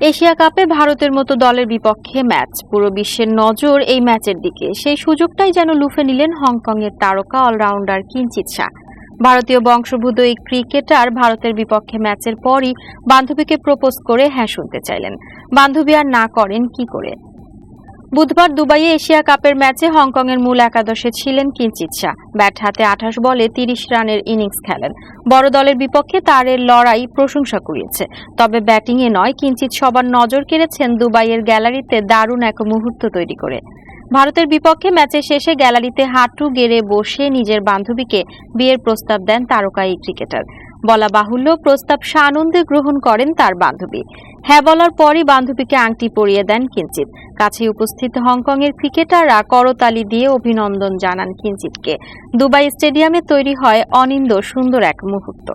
Asia কাপে ভারতের মতো দলের বিপক্ষে ম্যাচ। পুরো বিশ্বের নজর এই ম্যাচের দিকে। সেই সুযোগটাই যেন লুফে নিলেন হংকংয়ের তারকা অলরাউন্ডার কিঞ্চিত শাহ। ভারতীয় বংশোদ্ভূত এই ক্রিকেটার ভারতের বিপক্ষে ম্যাচের পরই বান্ধবীকে প্রপোজ করে হ্যাঁ শুনতে চাইলেন। বান্ধবী আর না করেন কি করে? বুধবার দুবাইয়ে এশিয়া কাপের ম্যাচে হংকংয়ের মূল একাদশে ছিলেন কিঞ্চিত শাহ। ব্যাট হাতে আঠাশ বলে তিরিশ রানের ইনিংস খেলেন। বড় দলের বিপক্ষে তার এর লড়াই প্রশংসা কুড়িয়েছে। তবে ব্যাটিংয়ে নয় কিঞ্চিত সবার নজর কেড়েছেন দুবাইয়ের গ্যালারিতে দারুণ এক মুহূর্ত তৈরি করে। ভারতের বিপক্ষে ম্যাচের শেষে গ্যালারিতে হাঁটু গেড়ে বসে নিজের বান্ধবীকে বিয়ের প্রস্তাব দেন তারকা এই ক্রিকেটার। বলা বাহুল্য, প্রস্তাব সানন্দে গ্রহণ করেন তার বান্ধবী। হ্যাঁ বলার পরই বান্ধবীকে আংটি পরিয়ে দেন কিঞ্চিত কাছে উপস্থিত হংকংয়ের ক্রিকেটাররা করতালি দিয়ে অভিনন্দন জানান কিঞ্চিতকে দুবাই স্টেডিয়ামে তৈরি হয় অনিন্দ সুন্দর এক মুহূর্ত।